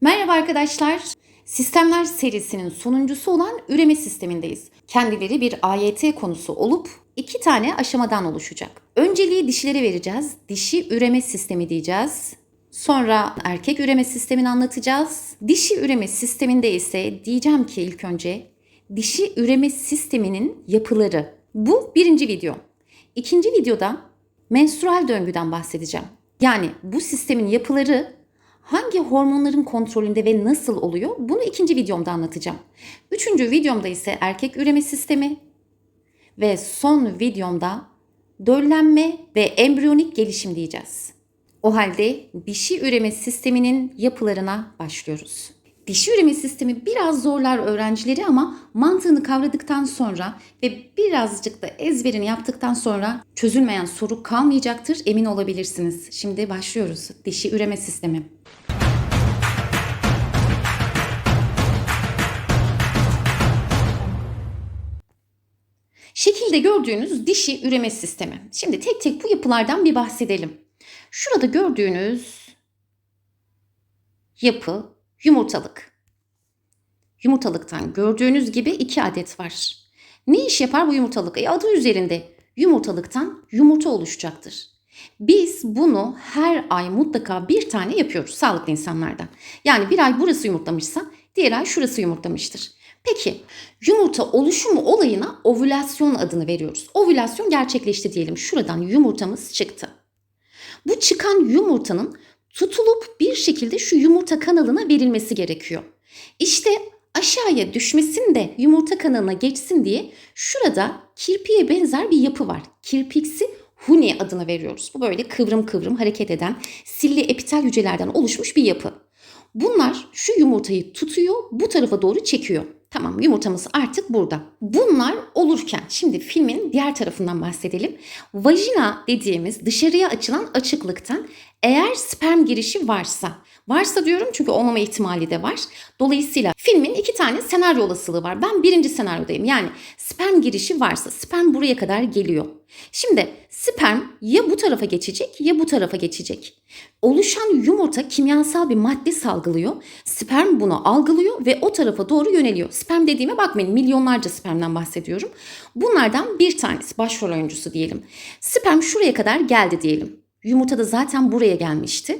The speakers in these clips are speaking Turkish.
Merhaba arkadaşlar. Sistemler serisinin sonuncusu olan üreme sistemindeyiz. Kendileri bir AYT konusu olup iki tane aşamadan oluşacak. Önceliği dişilere vereceğiz. Dişi üreme sistemi diyeceğiz. Sonra erkek üreme sistemini anlatacağız. Dişi üreme sisteminde ise diyeceğim ki ilk önce dişi üreme sisteminin yapıları. Bu birinci video. İkinci videoda menstrual döngüden bahsedeceğim. Yani bu sistemin yapıları hangi hormonların kontrolünde ve nasıl oluyor bunu ikinci videomda anlatacağım. Üçüncü videomda ise erkek üreme sistemi ve son videomda döllenme ve embriyonik gelişim diyeceğiz. O halde dişi üreme sisteminin yapılarına başlıyoruz. Dişi üreme sistemi biraz zorlar öğrencileri ama mantığını kavradıktan sonra ve birazcık da ezberini yaptıktan sonra çözülmeyen soru kalmayacaktır emin olabilirsiniz. Şimdi başlıyoruz. Dişi üreme sistemi. Şekilde gördüğünüz dişi üreme sistemi. Şimdi tek tek bu yapılardan bir bahsedelim. Şurada gördüğünüz yapı yumurtalık. Yumurtalıktan gördüğünüz gibi iki adet var. Ne iş yapar bu yumurtalık? E adı üzerinde yumurtalıktan yumurta oluşacaktır. Biz bunu her ay mutlaka bir tane yapıyoruz sağlıklı insanlardan. Yani bir ay burası yumurtlamışsa diğer ay şurası yumurtlamıştır. Peki yumurta oluşumu olayına ovülasyon adını veriyoruz. Ovülasyon gerçekleşti diyelim. Şuradan yumurtamız çıktı. Bu çıkan yumurtanın tutulup bir şekilde şu yumurta kanalına verilmesi gerekiyor. İşte aşağıya düşmesin de yumurta kanalına geçsin diye şurada kirpiye benzer bir yapı var. Kirpiksi huni adını veriyoruz. Bu böyle kıvrım kıvrım hareket eden silli epitel hücrelerden oluşmuş bir yapı. Bunlar şu yumurtayı tutuyor, bu tarafa doğru çekiyor. Tamam yumurtamız artık burada. Bunlar olurken şimdi filmin diğer tarafından bahsedelim. Vajina dediğimiz dışarıya açılan açıklıktan eğer sperm girişi varsa, varsa diyorum çünkü olmama ihtimali de var. Dolayısıyla filmin iki tane senaryo olasılığı var. Ben birinci senaryodayım. Yani sperm girişi varsa sperm buraya kadar geliyor. Şimdi sperm ya bu tarafa geçecek ya bu tarafa geçecek. Oluşan yumurta kimyasal bir madde salgılıyor. Sperm bunu algılıyor ve o tarafa doğru yöneliyor. Sperm dediğime bakmayın milyonlarca spermden bahsediyorum. Bunlardan bir tanesi başrol oyuncusu diyelim. Sperm şuraya kadar geldi diyelim. Yumurta da zaten buraya gelmişti.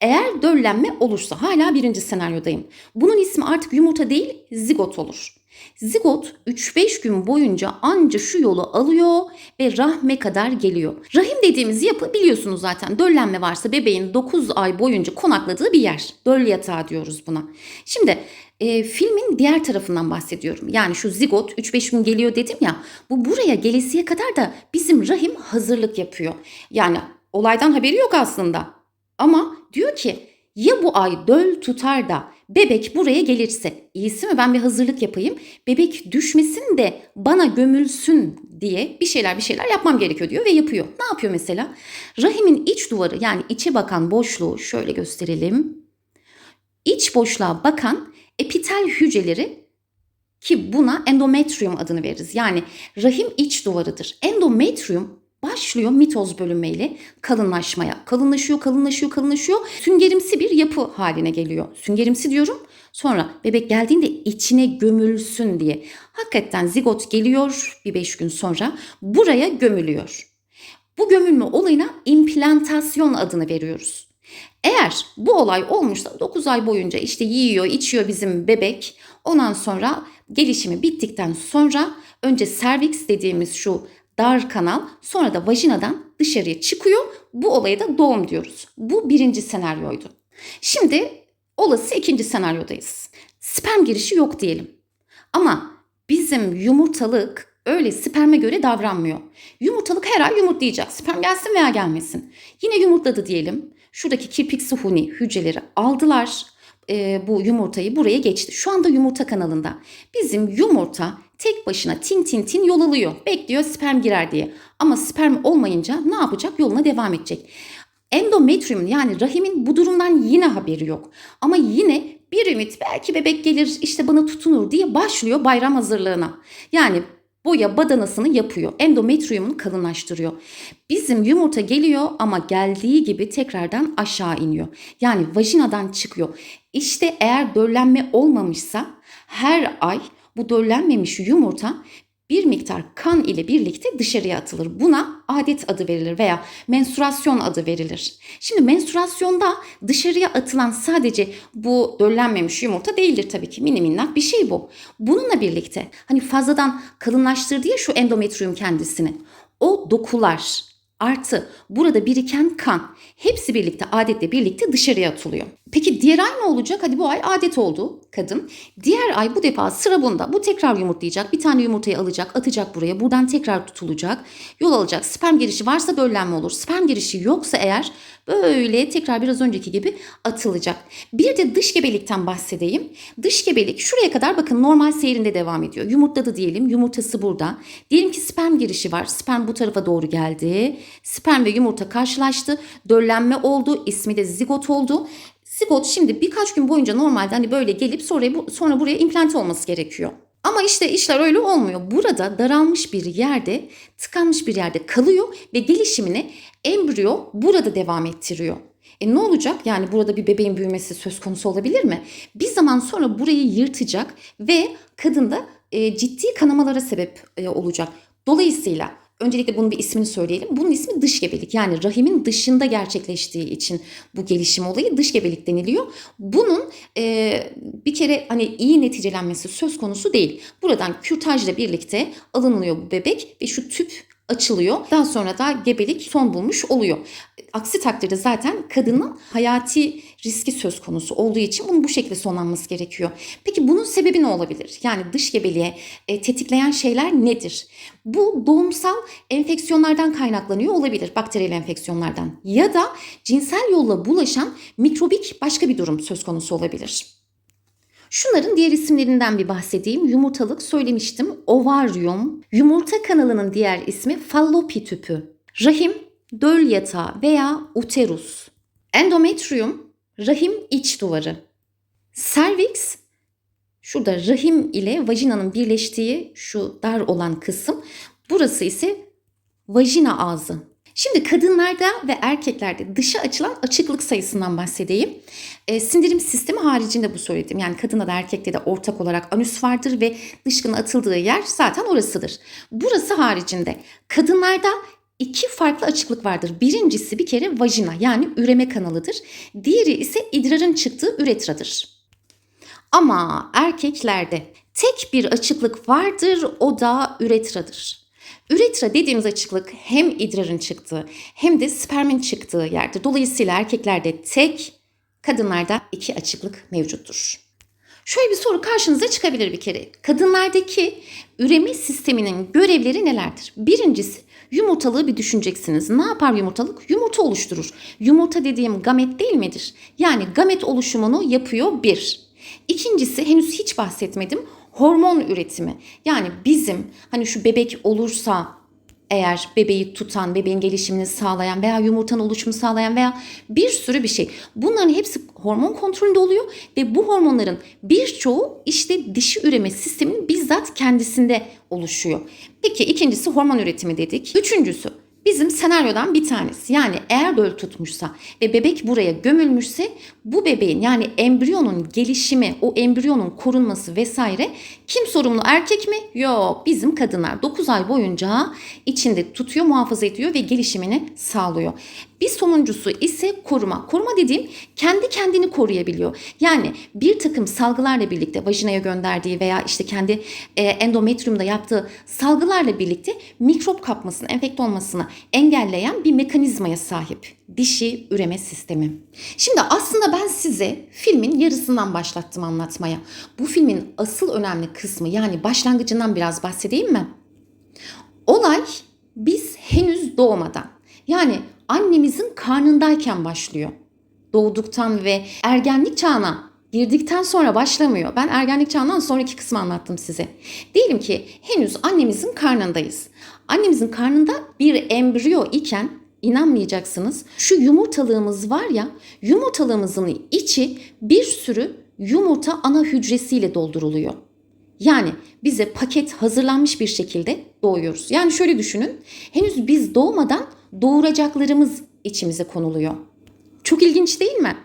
Eğer döllenme olursa hala birinci senaryodayım. Bunun ismi artık yumurta değil zigot olur. Zigot 3-5 gün boyunca anca şu yolu alıyor ve rahme kadar geliyor. Rahim dediğimiz yapı biliyorsunuz zaten döllenme varsa bebeğin 9 ay boyunca konakladığı bir yer. Döl yatağı diyoruz buna. Şimdi e, filmin diğer tarafından bahsediyorum. Yani şu zigot 3-5 gün geliyor dedim ya. Bu buraya gelesiye kadar da bizim rahim hazırlık yapıyor. Yani olaydan haberi yok aslında. Ama diyor ki ya bu ay döl tutar da bebek buraya gelirse iyisi mi ben bir hazırlık yapayım bebek düşmesin de bana gömülsün diye bir şeyler bir şeyler yapmam gerekiyor diyor ve yapıyor. Ne yapıyor mesela? Rahimin iç duvarı yani içe bakan boşluğu şöyle gösterelim. İç boşluğa bakan epitel hücreleri ki buna endometrium adını veririz. Yani rahim iç duvarıdır. Endometrium başlıyor mitoz bölünmeyle kalınlaşmaya. Kalınlaşıyor, kalınlaşıyor, kalınlaşıyor. Süngerimsi bir yapı haline geliyor. Süngerimsi diyorum. Sonra bebek geldiğinde içine gömülsün diye. Hakikaten zigot geliyor bir beş gün sonra buraya gömülüyor. Bu gömülme olayına implantasyon adını veriyoruz. Eğer bu olay olmuşsa 9 ay boyunca işte yiyor, içiyor bizim bebek. Ondan sonra gelişimi bittikten sonra önce serviks dediğimiz şu dar kanal sonra da vajinadan dışarıya çıkıyor. Bu olaya da doğum diyoruz. Bu birinci senaryoydu. Şimdi olası ikinci senaryodayız. Sperm girişi yok diyelim. Ama bizim yumurtalık öyle sperme göre davranmıyor. Yumurtalık her ay yumurtlayacak. Sperm gelsin veya gelmesin. Yine yumurtladı diyelim. Şuradaki kirpiksi huni hücreleri aldılar e, bu yumurtayı buraya geçti. Şu anda yumurta kanalında. Bizim yumurta tek başına tin tin tin yol alıyor. Bekliyor sperm girer diye. Ama sperm olmayınca ne yapacak? Yoluna devam edecek. Endometrium yani rahimin bu durumdan yine haberi yok. Ama yine bir ümit belki bebek gelir işte bana tutunur diye başlıyor bayram hazırlığına. Yani boya badanasını yapıyor. Endometriyumunu kalınlaştırıyor. Bizim yumurta geliyor ama geldiği gibi tekrardan aşağı iniyor. Yani vajinadan çıkıyor. İşte eğer döllenme olmamışsa her ay bu döllenmemiş yumurta bir miktar kan ile birlikte dışarıya atılır. Buna adet adı verilir veya menstruasyon adı verilir. Şimdi menstruasyonda dışarıya atılan sadece bu döllenmemiş yumurta değildir tabii ki. Mini minnak bir şey bu. Bununla birlikte hani fazladan kalınlaştırdı ya şu endometriyum kendisini. O dokular artı burada biriken kan hepsi birlikte adetle birlikte dışarıya atılıyor. Peki diğer ay ne olacak? Hadi bu ay adet oldu kadın. Diğer ay bu defa sıra bunda. Bu tekrar yumurtlayacak. Bir tane yumurtayı alacak, atacak buraya. Buradan tekrar tutulacak. Yol alacak. Sperm girişi varsa döllenme olur. Sperm girişi yoksa eğer böyle tekrar biraz önceki gibi atılacak. Bir de dış gebelikten bahsedeyim. Dış gebelik şuraya kadar bakın normal seyrinde devam ediyor. Yumurtladı diyelim. Yumurtası burada. Diyelim ki sperm girişi var. Sperm bu tarafa doğru geldi. Sperm ve yumurta karşılaştı. Döllenme oldu. İsmi de zigot oldu. Zigot şimdi birkaç gün boyunca normalde hani böyle gelip sonra, sonra buraya implant olması gerekiyor. Ama işte işler öyle olmuyor. Burada daralmış bir yerde, tıkanmış bir yerde kalıyor ve gelişimini embriyo burada devam ettiriyor. E ne olacak? Yani burada bir bebeğin büyümesi söz konusu olabilir mi? Bir zaman sonra burayı yırtacak ve kadında e, ciddi kanamalara sebep e, olacak. Dolayısıyla öncelikle bunun bir ismini söyleyelim. Bunun ismi dış gebelik. Yani rahimin dışında gerçekleştiği için bu gelişim olayı dış gebelik deniliyor. Bunun e, bir kere hani iyi neticelenmesi söz konusu değil. Buradan kürtajla birlikte alınıyor bu bebek ve şu tüp açılıyor. Daha sonra da gebelik son bulmuş oluyor. Aksi takdirde zaten kadının hayati riski söz konusu olduğu için bunun bu şekilde sonlanması gerekiyor. Peki bunun sebebi ne olabilir? Yani dış gebeliğe e, tetikleyen şeyler nedir? Bu doğumsal enfeksiyonlardan kaynaklanıyor olabilir. Bakteriyel enfeksiyonlardan ya da cinsel yolla bulaşan mikrobik başka bir durum söz konusu olabilir. Şunların diğer isimlerinden bir bahsedeyim. Yumurtalık söylemiştim. Ovaryum. Yumurta kanalının diğer ismi fallopi tüpü. Rahim, döl yatağı veya uterus. Endometrium, rahim iç duvarı. Cervix, şurada rahim ile vajinanın birleştiği şu dar olan kısım. Burası ise vajina ağzı. Şimdi kadınlarda ve erkeklerde dışa açılan açıklık sayısından bahsedeyim. E, sindirim sistemi haricinde bu söyledim. Yani kadında da erkekte de ortak olarak anüs vardır ve dışkının atıldığı yer zaten orasıdır. Burası haricinde kadınlarda iki farklı açıklık vardır. Birincisi bir kere vajina yani üreme kanalıdır. Diğeri ise idrarın çıktığı üretradır. Ama erkeklerde tek bir açıklık vardır o da üretradır. Üretra dediğimiz açıklık hem idrarın çıktığı hem de spermin çıktığı yerdir. Dolayısıyla erkeklerde tek, kadınlarda iki açıklık mevcuttur. Şöyle bir soru karşınıza çıkabilir bir kere. Kadınlardaki üreme sisteminin görevleri nelerdir? Birincisi yumurtalığı bir düşüneceksiniz. Ne yapar yumurtalık? Yumurta oluşturur. Yumurta dediğim gamet değil midir? Yani gamet oluşumunu yapıyor bir. İkincisi henüz hiç bahsetmedim hormon üretimi. Yani bizim hani şu bebek olursa eğer bebeği tutan, bebeğin gelişimini sağlayan veya yumurtanın oluşumu sağlayan veya bir sürü bir şey. Bunların hepsi hormon kontrolünde oluyor ve bu hormonların birçoğu işte dişi üreme sisteminin bizzat kendisinde oluşuyor. Peki ikincisi hormon üretimi dedik. Üçüncüsü bizim senaryodan bir tanesi. Yani eğer döl tutmuşsa ve bebek buraya gömülmüşse bu bebeğin yani embriyonun gelişimi, o embriyonun korunması vesaire kim sorumlu erkek mi? Yok bizim kadınlar 9 ay boyunca içinde tutuyor, muhafaza ediyor ve gelişimini sağlıyor. Bir sonuncusu ise koruma. Koruma dediğim kendi kendini koruyabiliyor. Yani bir takım salgılarla birlikte vajinaya gönderdiği veya işte kendi e, endometriumda yaptığı salgılarla birlikte mikrop kapmasını, enfekte olmasını engelleyen bir mekanizmaya sahip. Dişi üreme sistemi. Şimdi aslında ben size filmin yarısından başlattım anlatmaya. Bu filmin asıl önemli kısmı yani başlangıcından biraz bahsedeyim mi? Olay biz henüz doğmadan yani annemizin karnındayken başlıyor. Doğduktan ve ergenlik çağına girdikten sonra başlamıyor. Ben ergenlik çağından sonraki kısmı anlattım size. Diyelim ki henüz annemizin karnındayız. Annemizin karnında bir embriyo iken inanmayacaksınız. Şu yumurtalığımız var ya, yumurtalığımızın içi bir sürü yumurta ana hücresiyle dolduruluyor. Yani bize paket hazırlanmış bir şekilde doğuyoruz. Yani şöyle düşünün. Henüz biz doğmadan doğuracaklarımız içimize konuluyor. Çok ilginç değil mi?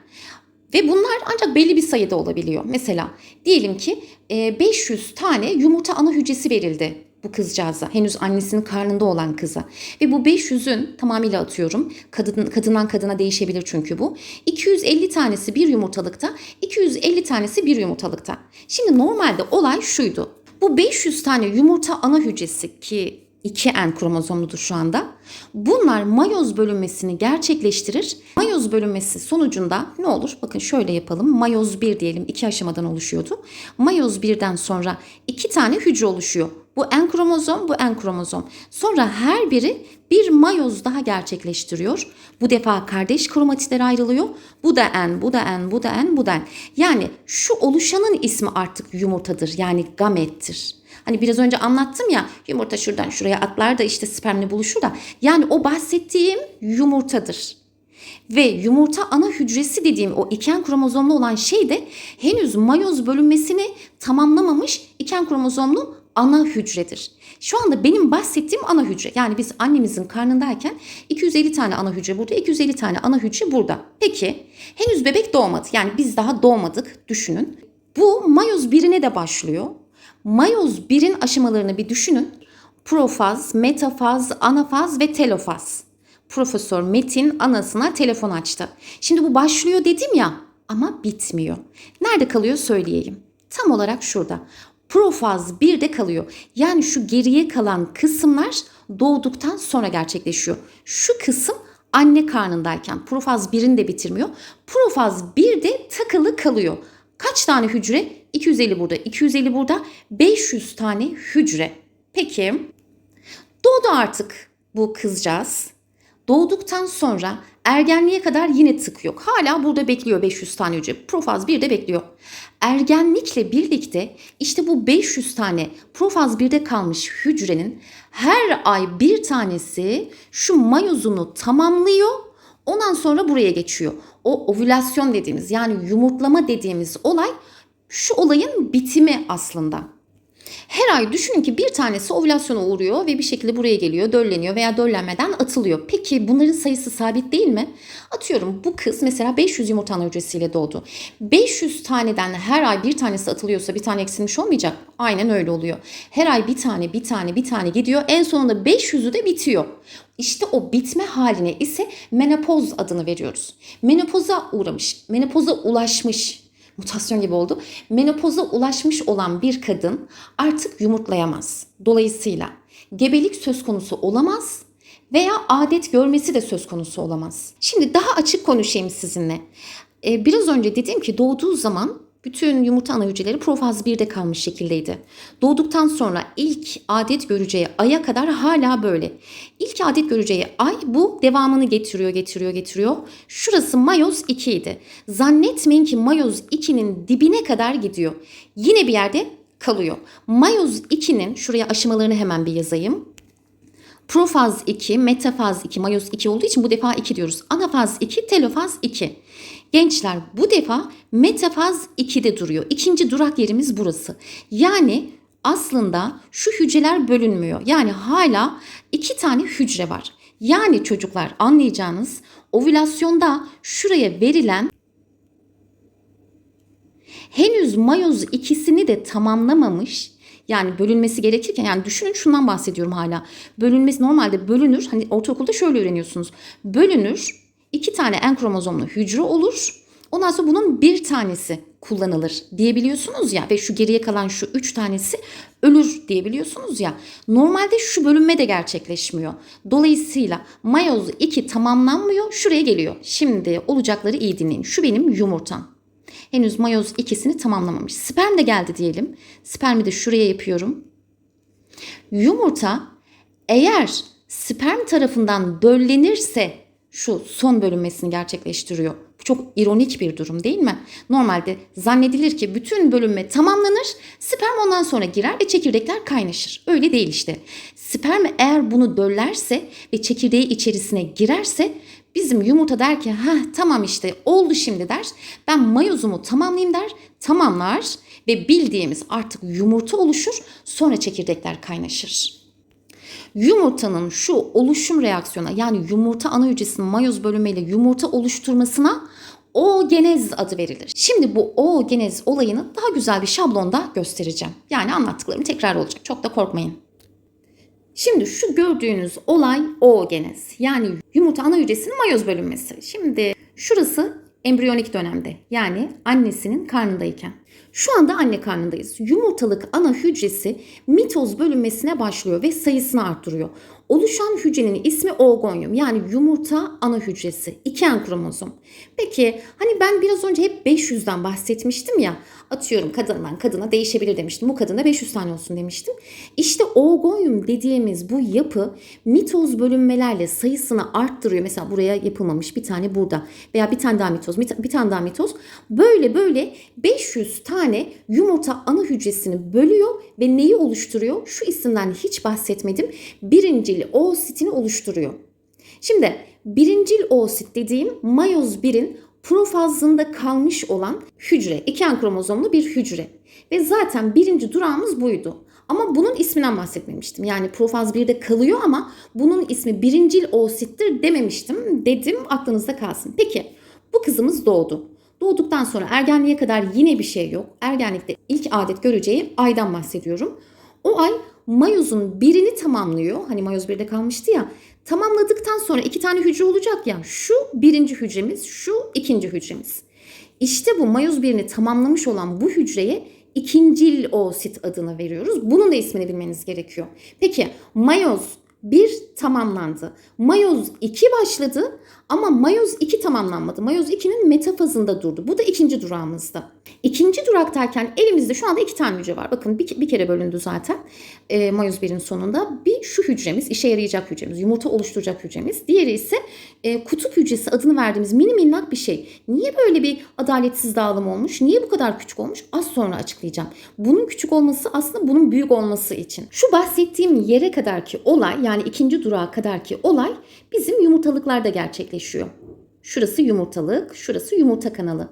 Ve bunlar ancak belli bir sayıda olabiliyor. Mesela diyelim ki e, 500 tane yumurta ana hücresi verildi bu kızcağıza. Henüz annesinin karnında olan kıza. Ve bu 500'ün tamamıyla atıyorum. Kadın, kadından kadına değişebilir çünkü bu. 250 tanesi bir yumurtalıkta, 250 tanesi bir yumurtalıkta. Şimdi normalde olay şuydu. Bu 500 tane yumurta ana hücresi ki 2N kromozomludur şu anda. Bunlar mayoz bölünmesini gerçekleştirir. Mayoz bölünmesi sonucunda ne olur? Bakın şöyle yapalım. Mayoz 1 diyelim iki aşamadan oluşuyordu. Mayoz 1'den sonra iki tane hücre oluşuyor. Bu N kromozom, bu N kromozom. Sonra her biri bir mayoz daha gerçekleştiriyor. Bu defa kardeş kromatitler ayrılıyor. Bu da N, bu da N, bu da N, bu da N. Yani şu oluşanın ismi artık yumurtadır. Yani gamettir. Hani biraz önce anlattım ya yumurta şuradan şuraya atlar da işte spermle buluşur da. Yani o bahsettiğim yumurtadır. Ve yumurta ana hücresi dediğim o iken kromozomlu olan şey de henüz mayoz bölünmesini tamamlamamış iken kromozomlu ana hücredir. Şu anda benim bahsettiğim ana hücre. Yani biz annemizin karnındayken 250 tane ana hücre burada, 250 tane ana hücre burada. Peki henüz bebek doğmadı. Yani biz daha doğmadık düşünün. Bu mayoz birine de başlıyor. Mayoz 1'in aşamalarını bir düşünün. Profaz, metafaz, anafaz ve telofaz. Profesör Metin anasına telefon açtı. Şimdi bu başlıyor dedim ya ama bitmiyor. Nerede kalıyor söyleyeyim. Tam olarak şurada. Profaz 1'de kalıyor. Yani şu geriye kalan kısımlar doğduktan sonra gerçekleşiyor. Şu kısım anne karnındayken profaz 1'ini de bitirmiyor. Profaz 1'de takılı kalıyor. Kaç tane hücre? 250 burada, 250 burada, 500 tane hücre. Peki doğdu artık bu kızcağız. Doğduktan sonra ergenliğe kadar yine tık yok. Hala burada bekliyor 500 tane hücre. Profaz 1'de bekliyor. Ergenlikle birlikte işte bu 500 tane profaz 1'de kalmış hücrenin her ay bir tanesi şu mayozunu tamamlıyor. Ondan sonra buraya geçiyor. O ovülasyon dediğimiz yani yumurtlama dediğimiz olay şu olayın bitimi aslında. Her ay düşünün ki bir tanesi ovülasyona uğruyor ve bir şekilde buraya geliyor, dölleniyor veya döllenmeden atılıyor. Peki bunların sayısı sabit değil mi? Atıyorum bu kız mesela 500 yumurta ana hücresiyle doğdu. 500 taneden her ay bir tanesi atılıyorsa bir tane eksilmiş olmayacak. Aynen öyle oluyor. Her ay bir tane, bir tane, bir tane gidiyor. En sonunda 500'ü de bitiyor. İşte o bitme haline ise menopoz adını veriyoruz. Menopoza uğramış, menopoza ulaşmış mutasyon gibi oldu. Menopoza ulaşmış olan bir kadın artık yumurtlayamaz. Dolayısıyla gebelik söz konusu olamaz veya adet görmesi de söz konusu olamaz. Şimdi daha açık konuşayım sizinle. Ee, biraz önce dedim ki doğduğu zaman bütün yumurta ana hücreleri profaz 1'de kalmış şekildeydi. Doğduktan sonra ilk adet göreceği aya kadar hala böyle. İlk adet göreceği ay bu devamını getiriyor, getiriyor, getiriyor. Şurası mayoz 2 idi. Zannetmeyin ki mayoz 2'nin dibine kadar gidiyor. Yine bir yerde kalıyor. Mayoz 2'nin şuraya aşamalarını hemen bir yazayım. Profaz 2, metafaz 2, mayoz 2 olduğu için bu defa 2 diyoruz. Anafaz 2, telofaz 2. Gençler bu defa metafaz 2'de duruyor. İkinci durak yerimiz burası. Yani aslında şu hücreler bölünmüyor. Yani hala iki tane hücre var. Yani çocuklar anlayacağınız ovülasyonda şuraya verilen henüz mayoz ikisini de tamamlamamış yani bölünmesi gerekirken yani düşünün şundan bahsediyorum hala. Bölünmesi normalde bölünür. Hani ortaokulda şöyle öğreniyorsunuz. Bölünür. İki tane en kromozomlu hücre olur. Ondan sonra bunun bir tanesi kullanılır diyebiliyorsunuz ya ve şu geriye kalan şu üç tanesi ölür diyebiliyorsunuz ya. Normalde şu bölünme de gerçekleşmiyor. Dolayısıyla mayoz 2 tamamlanmıyor şuraya geliyor. Şimdi olacakları iyi dinleyin. Şu benim yumurtam. Henüz mayoz ikisini tamamlamamış. Sperm de geldi diyelim. Spermi de şuraya yapıyorum. Yumurta eğer sperm tarafından döllenirse şu son bölünmesini gerçekleştiriyor. Bu çok ironik bir durum değil mi? Normalde zannedilir ki bütün bölünme tamamlanır, sperm ondan sonra girer ve çekirdekler kaynaşır. Öyle değil işte. Sperm eğer bunu döllerse ve çekirdeği içerisine girerse Bizim yumurta der ki ha tamam işte oldu şimdi der. Ben mayozumu tamamlayayım der. Tamamlar ve bildiğimiz artık yumurta oluşur. Sonra çekirdekler kaynaşır. Yumurtanın şu oluşum reaksiyona yani yumurta ana hücresinin mayoz bölümüyle yumurta oluşturmasına oogenez adı verilir. Şimdi bu oogenez olayını daha güzel bir şablonda göstereceğim. Yani anlattıklarım tekrar olacak. Çok da korkmayın. Şimdi şu gördüğünüz olay oogenez. Yani yumurta ana hücresinin mayoz bölünmesi. Şimdi şurası embriyonik dönemde. Yani annesinin karnındayken. Şu anda anne karnındayız. Yumurtalık ana hücresi mitoz bölünmesine başlıyor ve sayısını arttırıyor. Oluşan hücrenin ismi oogonyum yani yumurta ana hücresi. 2N kromozom. Peki hani ben biraz önce hep 500'den bahsetmiştim ya. Atıyorum kadından kadına değişebilir demiştim. Bu kadına 500 tane olsun demiştim. İşte oogonyum dediğimiz bu yapı mitoz bölünmelerle sayısını arttırıyor. Mesela buraya yapılmamış bir tane burada veya bir tane daha mitoz, bir tane daha mitoz. Böyle böyle 500 tane yumurta ana hücresini bölüyor ve neyi oluşturuyor? Şu isimden hiç bahsetmedim. Birincil oositini oluşturuyor. Şimdi birincil oosit dediğim mayoz 1'in profazında kalmış olan hücre. 2N kromozomlu bir hücre. Ve zaten birinci durağımız buydu. Ama bunun isminden bahsetmemiştim. Yani profaz 1'de kalıyor ama bunun ismi birincil oosittir dememiştim. Dedim aklınızda kalsın. Peki bu kızımız doğdu. Doğduktan sonra ergenliğe kadar yine bir şey yok. Ergenlikte ilk adet göreceği aydan bahsediyorum. O ay mayozun birini tamamlıyor. Hani mayoz birde kalmıştı ya. Tamamladıktan sonra iki tane hücre olacak ya. Şu birinci hücremiz, şu ikinci hücremiz. İşte bu mayoz birini tamamlamış olan bu hücreye ikincil oosit adını veriyoruz. Bunun da ismini bilmeniz gerekiyor. Peki mayoz 1 tamamlandı. Mayoz 2 başladı ama mayoz 2 tamamlanmadı. Mayoz 2'nin metafazında durdu. Bu da ikinci durağımızda. İkinci duraktayken elimizde şu anda iki tane hücre var. Bakın bir, bir kere bölündü zaten e, mayoz 1'in sonunda. Bir şu hücremiz, işe yarayacak hücremiz, yumurta oluşturacak hücremiz. Diğeri ise e, kutup hücresi adını verdiğimiz mini minnak bir şey. Niye böyle bir adaletsiz dağılım olmuş? Niye bu kadar küçük olmuş? Az sonra açıklayacağım. Bunun küçük olması aslında bunun büyük olması için. Şu bahsettiğim yere kadarki olay yani ikinci durağa kadarki olay bizim yumurtalıklarda gerçekleşiyor. Şurası yumurtalık, şurası yumurta kanalı.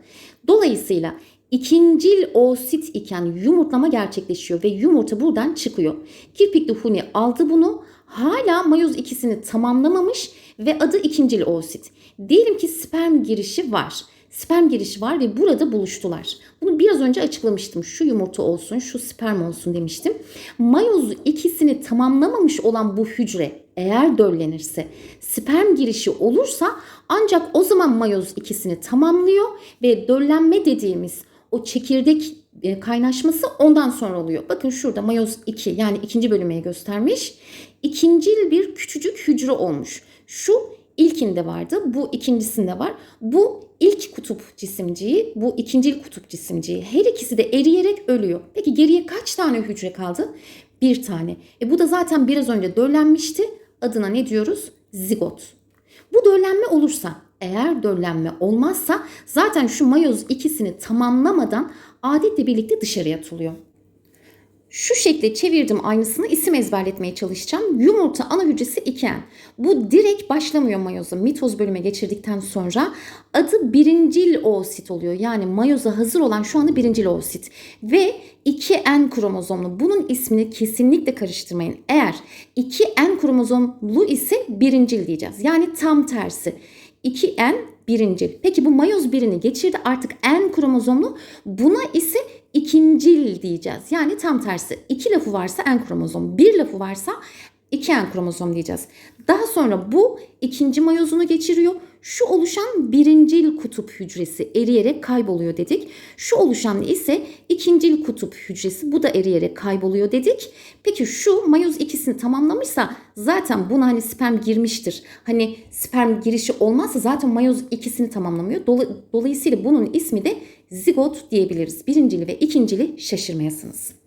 Dolayısıyla ikincil oosit iken yumurtlama gerçekleşiyor ve yumurta buradan çıkıyor. Kirpikli huni aldı bunu. Hala mayoz ikisini tamamlamamış ve adı ikincil oosit. Diyelim ki sperm girişi var. Sperm girişi var ve burada buluştular. Bunu biraz önce açıklamıştım. Şu yumurta olsun, şu sperm olsun demiştim. Mayoz ikisini tamamlamamış olan bu hücre eğer döllenirse, sperm girişi olursa ancak o zaman mayoz ikisini tamamlıyor ve döllenme dediğimiz o çekirdek e, kaynaşması ondan sonra oluyor. Bakın şurada mayoz 2 yani ikinci bölümeyi göstermiş. İkincil bir küçücük hücre olmuş. Şu ilkinde vardı. Bu ikincisinde var. Bu ilk kutup cisimciği, bu ikincil kutup cisimciği. Her ikisi de eriyerek ölüyor. Peki geriye kaç tane hücre kaldı? Bir tane. E bu da zaten biraz önce döllenmişti. Adına ne diyoruz? Zigot. Bu döllenme olursa, eğer döllenme olmazsa zaten şu mayoz ikisini tamamlamadan adetle birlikte dışarıya atılıyor. Şu şekle çevirdim aynısını isim ezberletmeye çalışacağım. Yumurta ana hücresi iken bu direkt başlamıyor mayoza. Mitoz bölüme geçirdikten sonra adı birincil oosit oluyor. Yani mayoza hazır olan şu anda birincil oosit. Ve 2N kromozomlu. Bunun ismini kesinlikle karıştırmayın. Eğer 2N kromozomlu ise birincil diyeceğiz. Yani tam tersi. 2N birincil. Peki bu mayoz birini geçirdi artık N kromozomlu. Buna ise ikincil diyeceğiz. Yani tam tersi. İki lafı varsa N kromozom, bir lafı varsa 2N kromozom diyeceğiz. Daha sonra bu ikinci mayozunu geçiriyor. Şu oluşan birincil kutup hücresi eriyerek kayboluyor dedik. Şu oluşan ise ikincil kutup hücresi bu da eriyerek kayboluyor dedik. Peki şu mayoz ikisini tamamlamışsa zaten buna hani sperm girmiştir. Hani sperm girişi olmazsa zaten mayoz ikisini tamamlamıyor. Dolayısıyla bunun ismi de zigot diyebiliriz. Birincili ve ikincili şaşırmayasınız.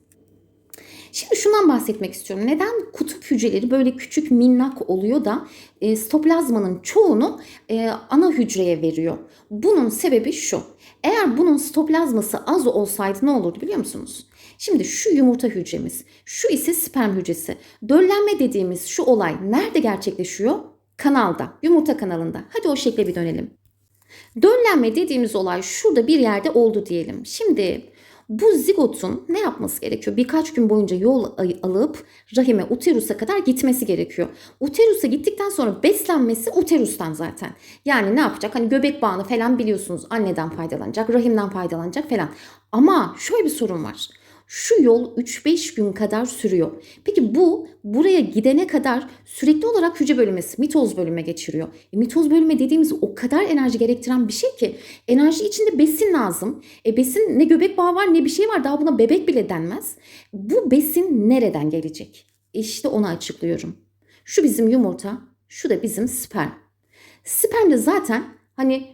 Şimdi şundan bahsetmek istiyorum. Neden kutup hücreleri böyle küçük minnak oluyor da e, stoplazmanın çoğunu e, ana hücreye veriyor? Bunun sebebi şu. Eğer bunun stoplazması az olsaydı ne olurdu biliyor musunuz? Şimdi şu yumurta hücremiz, şu ise sperm hücresi. Döllenme dediğimiz şu olay nerede gerçekleşiyor? kanalda, yumurta kanalında. Hadi o şekle bir dönelim. Döllenme dediğimiz olay şurada bir yerde oldu diyelim. Şimdi bu zigotun ne yapması gerekiyor? Birkaç gün boyunca yol alıp rahime uterusa kadar gitmesi gerekiyor. Uterusa gittikten sonra beslenmesi uterustan zaten. Yani ne yapacak? Hani göbek bağını falan biliyorsunuz. Anneden faydalanacak, rahimden faydalanacak falan. Ama şöyle bir sorun var. Şu yol 3-5 gün kadar sürüyor. Peki bu buraya gidene kadar sürekli olarak hücre bölünmesi, mitoz bölünme geçiriyor. E, mitoz bölünme dediğimiz o kadar enerji gerektiren bir şey ki enerji içinde besin lazım. E, besin ne göbek bağı var ne bir şey var daha buna bebek bile denmez. Bu besin nereden gelecek? İşte onu açıklıyorum. Şu bizim yumurta, şu da bizim sperm. Spermde zaten hani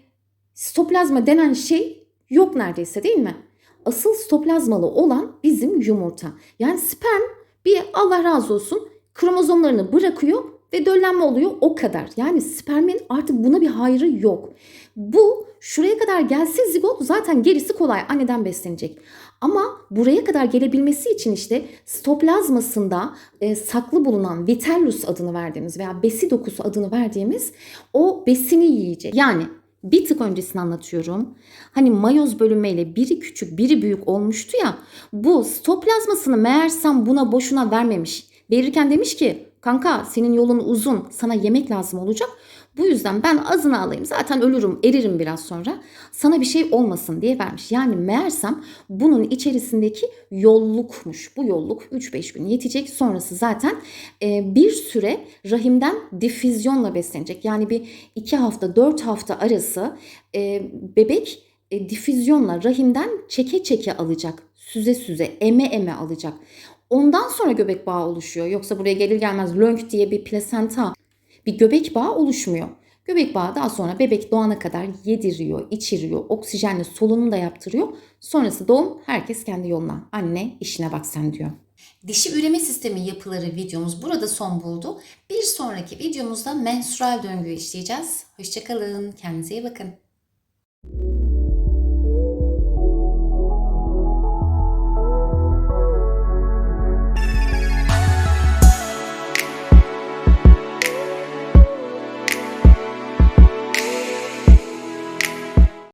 sitoplazma denen şey yok neredeyse değil mi? Asıl sitoplazmalı olan bizim yumurta. Yani sperm bir Allah razı olsun kromozomlarını bırakıyor ve döllenme oluyor o kadar. Yani spermin artık buna bir hayrı yok. Bu şuraya kadar gelse zigot zaten gerisi kolay anneden beslenecek. Ama buraya kadar gelebilmesi için işte sitoplazmasında e, saklı bulunan vitellus adını verdiğimiz veya besi dokusu adını verdiğimiz o besini yiyecek. Yani bir tık öncesini anlatıyorum. Hani mayoz bölünmeyle biri küçük biri büyük olmuştu ya. Bu stoplazmasını meğersem buna boşuna vermemiş. Verirken demiş ki kanka senin yolun uzun sana yemek lazım olacak. Bu yüzden ben azını alayım zaten ölürüm eririm biraz sonra. Sana bir şey olmasın diye vermiş. Yani meğersem bunun içerisindeki yollukmuş. Bu yolluk 3-5 gün yetecek. Sonrası zaten e, bir süre rahimden difüzyonla beslenecek. Yani bir 2 hafta 4 hafta arası e, bebek e, difüzyonla rahimden çeke çeke alacak. Süze süze eme eme alacak. Ondan sonra göbek bağı oluşuyor. Yoksa buraya gelir gelmez lönk diye bir plasenta bir göbek bağı oluşmuyor. Göbek bağı daha sonra bebek doğana kadar yediriyor, içiriyor, oksijenle solunum da yaptırıyor. Sonrası doğum herkes kendi yoluna. Anne işine bak sen diyor. Dişi üreme sistemi yapıları videomuz burada son buldu. Bir sonraki videomuzda menstrual döngüyü işleyeceğiz. Hoşçakalın, kendinize iyi bakın.